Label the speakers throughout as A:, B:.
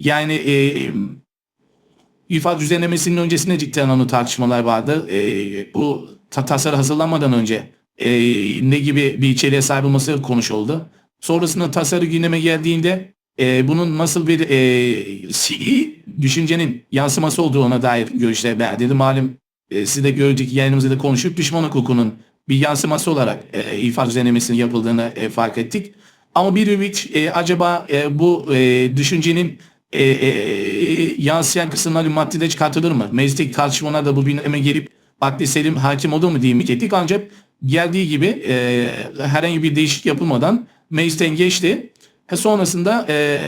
A: Yani e, ifade düzenlemesinin öncesinde cidden onu tartışmalar vardı. E, bu ta- tasarı hazırlanmadan önce e, ne gibi bir içeriğe sahip olması konuşuldu. Sonrasında tasarı gündeme geldiğinde e, bunun nasıl bir e, düşüncenin yansıması olduğuna dair görüşler verdi. Malum e, siz de gördük yayınımızda da konuşup düşman hukukunun bir yansıması olarak e, ifade düzenlemesinin yapıldığını e, fark ettik. Ama bir ümit e, acaba e, bu e, düşüncenin e, e, yansıyan kısımları maddede çıkartılır mı? Meclisteki tartışmalar da bu gündeme gelip akli selim hakim olur mu diye ümit ettik. Ancak geldiği gibi e, herhangi bir değişik yapılmadan meclisten geçti. E, sonrasında e,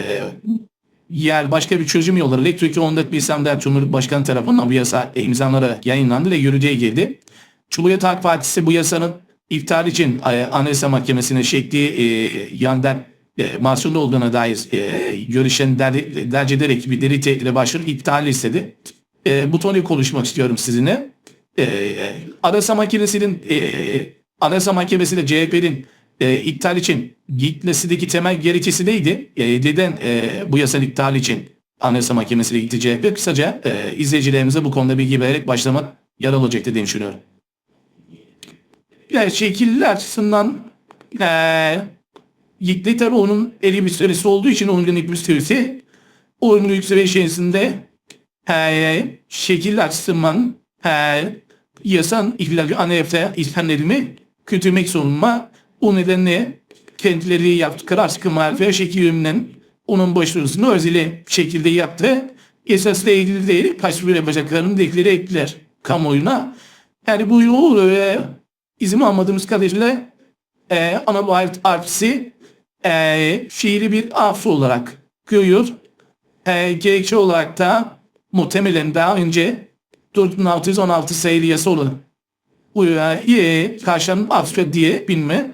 A: yer başka bir çözüm yolları elektrik 14 Nisan'da Cumhurbaşkanı tarafından bu yasa imzaları yayınlandı ve yürürlüğe girdi. Cumhuriyet Halk Partisi bu yasanın iptal için e, Anayasa Mahkemesi'ne çektiği e, yandan e, mahsulü olduğuna dair e, görüşen der, derc ederek bir deri tehdide başvurup iptal istedi. E, bu konuyu konuşmak istiyorum sizinle. E, Anayasa Mahkemesi'nin e, Anayasa Mahkemesi de CHP'nin e, iptal için gitmesindeki temel gerekçesi neydi? E, neden e, bu yasanın iptal için Anayasa Mahkemesi'ne gitti CHP? Kısaca e, izleyicilerimize bu konuda bilgi vererek başlamak yaralı olacaktır diye düşünüyorum. Yani şekiller açısından e, Yiğitli tabi onun eli bir süresi olduğu için günlük bir süresi oyunluluk seviyesinde e, şekil açısından e, yasan ihlali anayasa istenlerimi kötülemek zorunda. O nedenle kendileri yaptıkları açıklamalar ve şekil yönünden onun başvurusunu özeli şekilde yaptı. Esasla ilgili değil, başvuru yapacaklarını dekları ettiler kamuoyuna. Yani bu yol ve izin almadığımız kadarıyla e, ana artisi e, fiili bir af olarak görüyor. E, gerekçe olarak da muhtemelen daha önce 4616 sayılı yasa olan uyarıya karşılanan affet diye bilme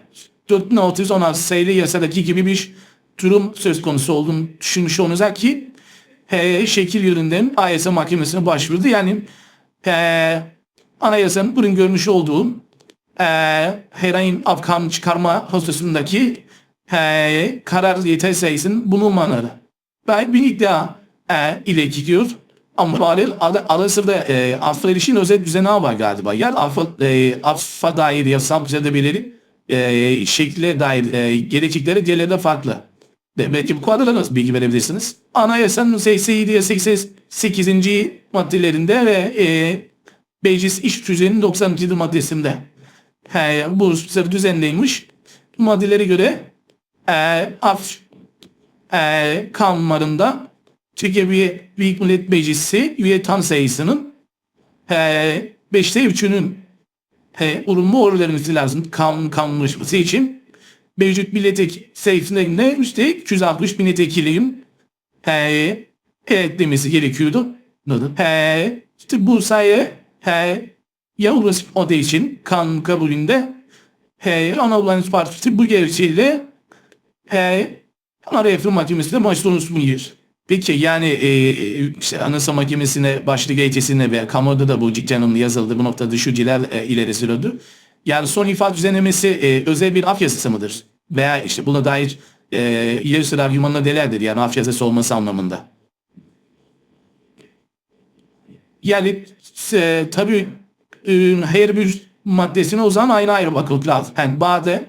A: 4616 sayılı yasadaki gibi bir durum söz konusu olduğunu düşünmüş olacak ki e, şekil yönünden Anayasa Mahkemesi'ne başvurdu. Yani e, anayasanın bunun görmüş olduğu e, herhangi afkan çıkarma hususundaki e, karar yeter sayısının bulunmaları. Ben bir iddia e, ile gidiyor. Ama bari ara sırada e, affa ilişkin özel düzeni var galiba. Yani affa, e, affa dair yasal düzenlemeleri e, şekle dair e, gerekçeleri diğerlerine farklı. De, belki bu konuda nasıl bilgi verebilirsiniz? Anayasanın 87 88. maddelerinde ve e, Meclis İş Düzeni'nin 97. maddesinde he, bu düzenleymiş. Maddelere göre e, af e, kanunlarında Türkiye Büyük Millet Meclisi üye tam sayısının e, beşte üçünün e, olumlu oy verilmesi lazım kanun kanunlaşması için. Mevcut milletvekili sayısında üstelik 260 milletvekiliyim e, evet demesi gerekiyordu. E, işte bu sayı e, ya ulaşım olduğu için kanun kabulünde e, Anadolu Partisi bu gerçeğiyle e, Anayasa Mahkemesi'ne başvurmuş. Peki yani e, işte Anayasa Mahkemesi'ne başlık eğitisine ve kamuoyunda da bu cidden yazıldı bu noktada düşünceler e, ileri sürüldü. Yani son ifade düzenlemesi e, özel bir af yasası mıdır? Veya işte buna dair e, ileri süre argümanla nelerdir yani af yasası olması anlamında? Yani e, tabii e, her bir maddesine o zaman ayrı ayrı bakmak lazım. Yani bazı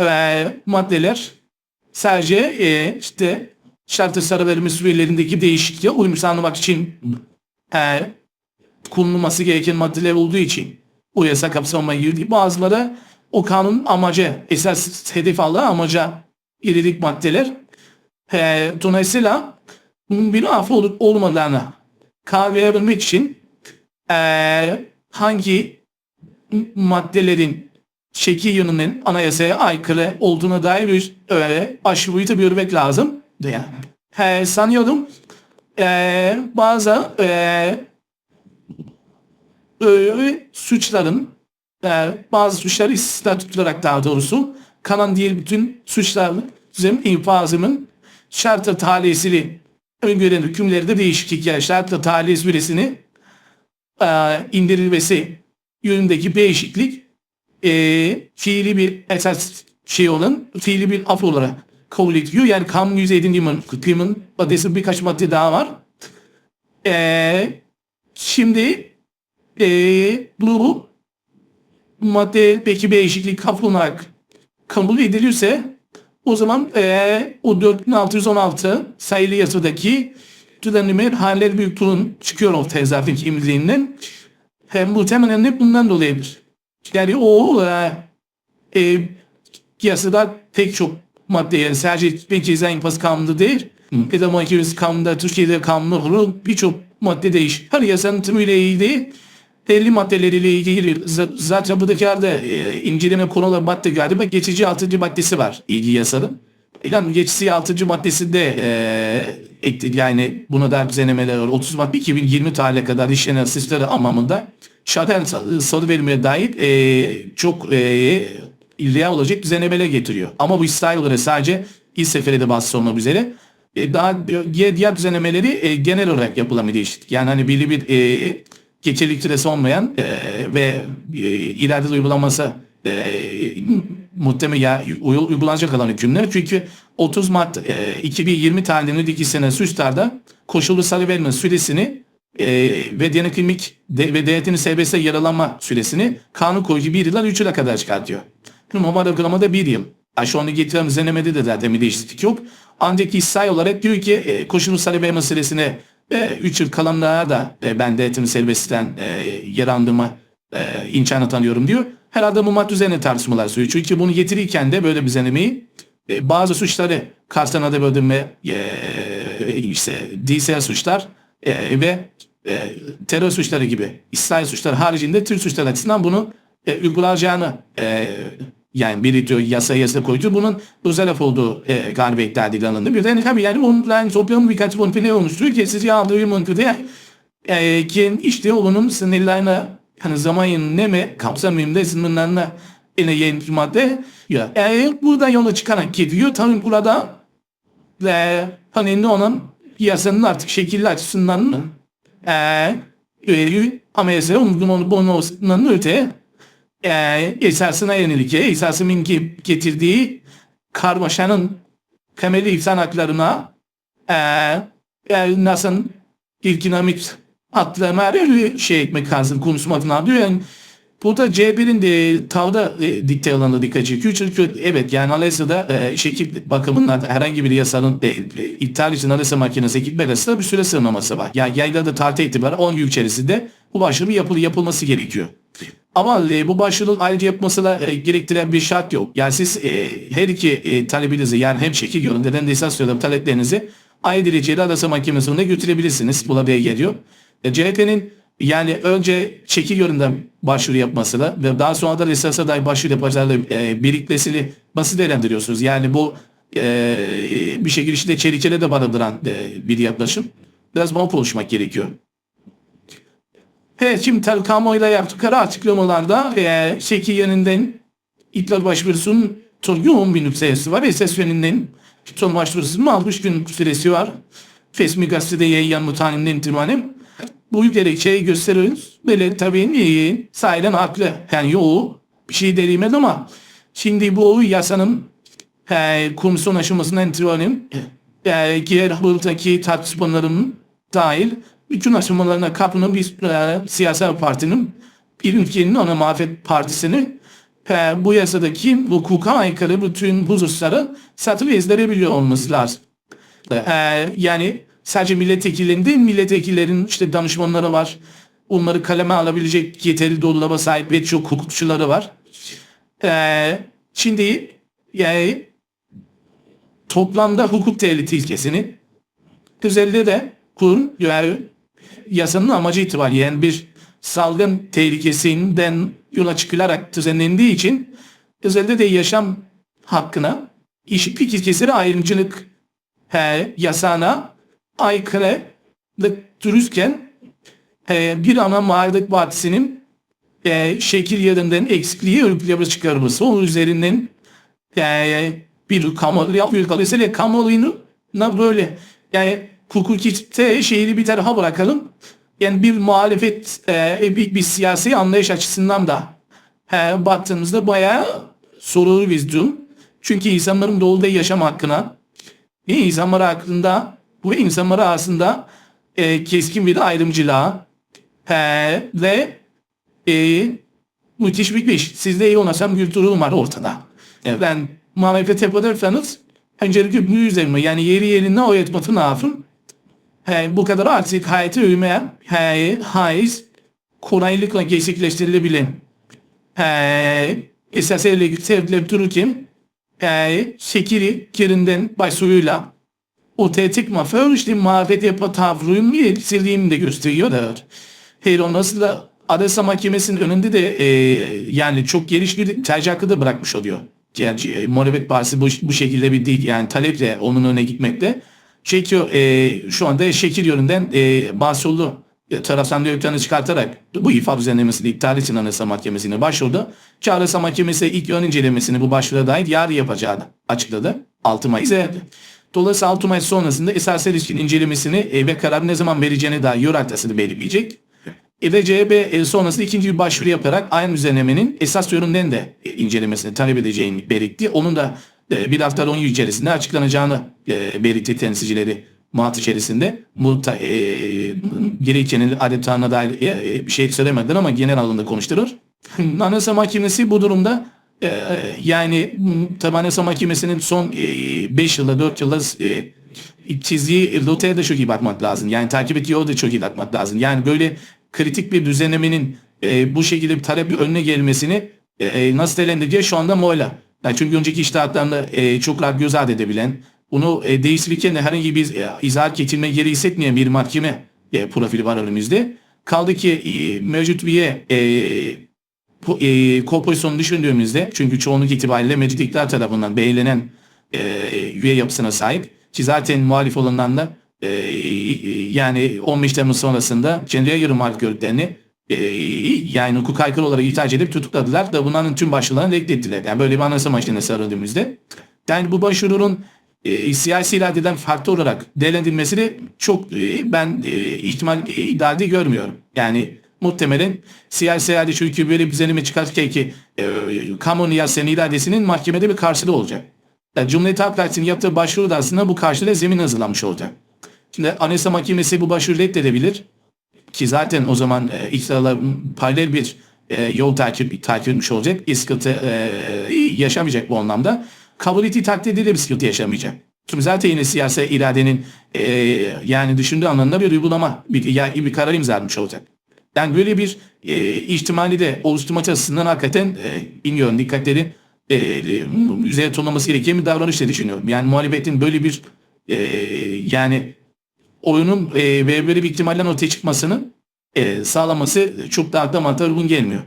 A: e, maddeler sadece e, işte şartı sarı verimi sürelerindeki değişikliğe uyum sağlamak için e, kullanılması gereken maddeler olduğu için o yasa kapsamına girdi. Bazıları o kanun amacı, esas hedef aldığı amaca yönelik maddeler. E, dolayısıyla bunun bir af olup olmadığını karar verebilmek için e, hangi maddelerin şekil yönünün anayasaya aykırı olduğuna dair bir öyle başvuruyu da görmek lazım. Yani. He, sanıyordum e, bazı e, öyle suçların e, bazı suçları istisna tutularak daha doğrusu kalan diğer bütün suçların infazımın şartı talihsini öngören hükümlerde değişiklik yani şartı talih süresini e, indirilmesi yönündeki değişiklik e, fiili bir esas şey olan fiili bir af olarak kabul ediyor. Yani kanun 107. maddenin maddesi birkaç madde daha var. Ee, şimdi ee, bu madde peki bir eşitlik kapılarak kabul edilirse o zaman ee, o 4616 sayılı yasadaki düzenleme haller büyüklüğün çıkıyor ortaya zaten kimliğinden. Hem muhtemelen de bundan dolayıdır. Yani o e, e, yasada pek çok maddeye sadece bir ceza infaz kanunu değil. Da mahkemesi kanununda, Türkiye'de kanunu olur birçok madde değiş. Her yasanın tümüyle ilgili belli maddeleriyle ilgili zaten buradaki yerde e, inceleme konuları madde galiba geçici 6. maddesi var ilgi yasanın. Yani geçici 6. maddesinde e, yani buna dair düzenlemeler var. 30 Mart 2020 tarihe kadar işlenen sistemleri anlamında şartel salı verilmeye dair e, çok e, illa olacak düzenlemeler getiriyor. Bu bu İsrail'lere sadece ilk sefere de bahsi olmak üzere e, daha diğer, diğer düzenlemeleri e, genel olarak yapılamıyor işte. Yani hani belli bir e, geçerlilik süresi olmayan e, ve e, ileride de uygulanması e, muhtemel ya uy- uygulanacak olan hükümler. Çünkü 30 Mart e, 2020 tarihinde iki sene suçlarda koşullu salı verme süresini e, ve denetimlik de, ve devletin serbestte yaralanma süresini kanun koyucu bir yıldan 3 yıla kadar çıkartıyor. Normal uygulamada bir yıl. Ha, Şu anda getiren düzenlemede de zaten bir değişiklik yok. Ancak İsrail olarak diyor ki e, koşullu salı verme süresine 3 yıl kalanlara da e, ben denetim serbestten e, yer aldığıma e, imkanı tanıyorum diyor. Herhalde bu madde üzerine tartışmalar sürüyor. Çünkü bunu getirirken de böyle bir düzenlemeyi e, bazı suçları karşısına da bölünme e, işte dinsel suçlar e, ve e, terör suçları gibi İsrail suçları haricinde Türk suçları açısından bunu e, uygulayacağını e, yani biri diyor yasa yasa koydu. Bunun özel olduğu e, galiba iddia edilen Bir de tabii yani onların toplam birkaç bonfile olmuştur ki siz aldığı mümkün e, ki işte onun sınırlarına hani zaman ne mi kapsamında sınırlarına yine yeni madde ya. E, burada yola çıkarak gidiyor. Tabii burada ve hani ne olan yasanın artık şekilli açısından e, e, Amerika'ya uygun olmasından öte e, esasına yönelik, esasının getirdiği karmaşanın temeli insan haklarına e, e, nasıl ilkinamik atlama şey etmek lazım konuşmak lazım. Yani burada C1'in de tavda e, dikte alanı dikkat çekiyor. Çünkü evet yani Anayasa'da e, şekil bakımından herhangi bir yasanın e, e, iptal için Anayasa Mahkemesi'ne gitmesi bir süre sınırlaması var. Yani yayında tarih itibaren 10 gün içerisinde bu başvuru yapılı, yapılması gerekiyor. Ama e, bu başvurunun ayrıca yapılmasına e, gerektiren bir şart yok. Yani siz e, her iki e, talebinizi yani hem şekil yolunda hem de esas yolunda taleplerinizi aynı dereceli Anayasa Mahkemesi'ne götürebilirsiniz. Bu buraya geliyor. E, CHP'nin yani önce şekil yolunda başvuru yapmasıyla ve daha sonra da esasa dair başvuru yapacağıyla e, birikmesini nasıl değerlendiriyorsunuz? Yani bu e, bir şekilde işte çelikçede de barındıran e, bir yaklaşım. Biraz bana konuşmak gerekiyor. Evet şimdi kamuoyuyla yaptıkları açıklamalarda e, şekil yönünden İtlal başvurusunun son yoğun bir süresi var. Esas yönünden son başvurusunun 60 gün süresi var. Resmi gazetede yayınlayan mutanimden itibaren bu gerekçeyi gösteriyoruz. Böyle tabii e, sahiden haklı. Yani yok bir şey denilmedi ama şimdi bu yasanın e, komisyon aşamasından itibaren e, diğer buradaki tartışmaların dahil bütün aşamalarına kapının bir e, siyasal partinin bir ülkenin ana muhalefet partisini e, bu yasadaki hukuka aykırı bütün hususları satır ezdirebiliyor olması lazım. E, yani sadece milletvekillerinin değil milletvekillerinin işte danışmanları var. Onları kaleme alabilecek yeterli dolaba sahip ve çok hukukçuları var. E, şimdi yani toplamda hukuk devleti ilkesini özellikle de kurun yani yasanın amacı itibariyle yani bir salgın tehlikesinden yola çıkılarak düzenlendiği için özellikle de yaşam hakkına eşitlik ilkesine ayrımcılık he, yasağına aykırı dürüstken he, bir ana muhalefet partisinin e, şekil yerinden eksikliği örgütleme çıkarması onun üzerinden e, bir kamuoyu yapıyor. Dolayısıyla kamuoyunu böyle yani hukuki şeyini bir tarafa bırakalım. Yani bir muhalefet, e, bir, bir siyasi anlayış açısından da e, baktığımızda bayağı sorulu bir durum. Çünkü insanların doğulu yaşam hakkına insanlar hakkında bu insanlar arasında e, keskin bir ayrımcılığa he, ve e, müthiş bir iş. Sizde iyi bir durum var ortada.
B: Evet.
A: Ben muhalefet yaparsanız öncelikle bu üzerine yani yeri yerine oynatması lazım. He, bu kadar artık hayatı övmeyen he, haiz kolaylıkla gerçekleştirilebilen he, esas ele sevdiler dururken he, şekeri kerinden başvuruyla ortaya çıkma. För işte muhalefet yapma tavrını sildiğini de gösteriyorlar. Da Adasa Mahkemesi'nin önünde de e, yani çok geniş bir tercih hakkı da bırakmış oluyor. Yani e, muhalefet partisi bu, bu şekilde bir değil yani taleple onun önüne gitmekte. Çekiyor e, şu anda şekil yönünden e, Barsollu e, taraftan diyaloglarını çıkartarak bu ifade düzenlemesini iptal için Anayasa Mahkemesi'ne başvurdu. Ki Anayasa Mahkemesi ilk ön incelemesini bu başvuruya dair yarın yapacağını açıkladı. 6 Mayıs erdi. Dolayısıyla 6 Mayıs sonrasında esas ilişkin incelemesini e, ve kararı ne zaman vereceğine dair yor haritasını belirleyecek. E ve CHP e, sonrasında ikinci bir başvuru yaparak aynı düzenlemenin esas yönünden de incelemesini talep edeceğini belirtti. Onun da bir hafta 10 gün içerisinde açıklanacağını belirtti temsilcileri Muhat içerisinde. Bu e, gerekçenin adetlerine dair bir şey söylemediler ama genel alanda konuşturur. Anayasa Mahkemesi bu durumda e, yani m, tabi Anayasa Mahkemesi'nin son 5 yılda 4 yılda e, çizdiği rotaya da çok iyi bakmak lazım. Yani takip ettiği yolda çok iyi bakmak lazım. Yani böyle kritik bir düzenlemenin e, bu şekilde bir talep önüne gelmesini e, nasıl değerlendireceği şu anda muğla. Yani çünkü önceki iştahatlarında e, çok rahat göz ardı edebilen, bunu e, değiştirirken de herhangi bir e, izahat getirme yeri hissetmeyen bir mahkeme e, profili var önümüzde. Kaldı ki e, mevcut üye e, bu, e, kompozisyonu düşündüğümüzde çünkü çoğunluk itibariyle mevcut iktidar tarafından beğenilen e, üye yapısına sahip ki zaten muhalif olanlarla e, yani 15 Temmuz sonrasında kendileri yarı muhalif gördüklerini e, yani hukuk aykırı olarak ithal edip tutukladılar da bunların tüm başvurularını reddettiler. Yani böyle bir anayasa mahkemesi aradığımızda. Yani bu başvurunun e, siyasi iradeden farklı olarak değerlendirilmesini çok e, ben e, ihtimal e, idealde görmüyorum. Yani muhtemelen siyasi irade çünkü böyle bir düzenleme çıkartırken ki e, kamu niyazının iradesinin mahkemede bir karşılığı olacak. Yani Cumhuriyet Halk Partisi'nin yaptığı başvuru da aslında bu karşılığa zemin hazırlanmış olacak. Şimdi Anayasa Mahkemesi bu başvuru reddedebilir. Ki zaten o zaman e, iktidarla paralel bir e, yol takip, takip etmiş olacak. Bir sıkıntı e, yaşamayacak bu anlamda. Kabul ettiği takdirde de bir sıkıntı yaşamayacak. Çünkü zaten yine siyasi iradenin e, yani düşündüğü anlamda bir uygulama, bir, yani bir karar imzalamış olacak. Yani böyle bir e, ihtimali de oluşturmak açısından hakikaten e, bilmiyorum dikkatleri e, e, üzerine tonlaması gereken bir davranış diye düşünüyorum. Yani muhalefetin böyle bir e, yani oyunun e, ve böyle bir ihtimalden ortaya çıkmasını e, sağlaması çok da akla mantığa uygun gelmiyor.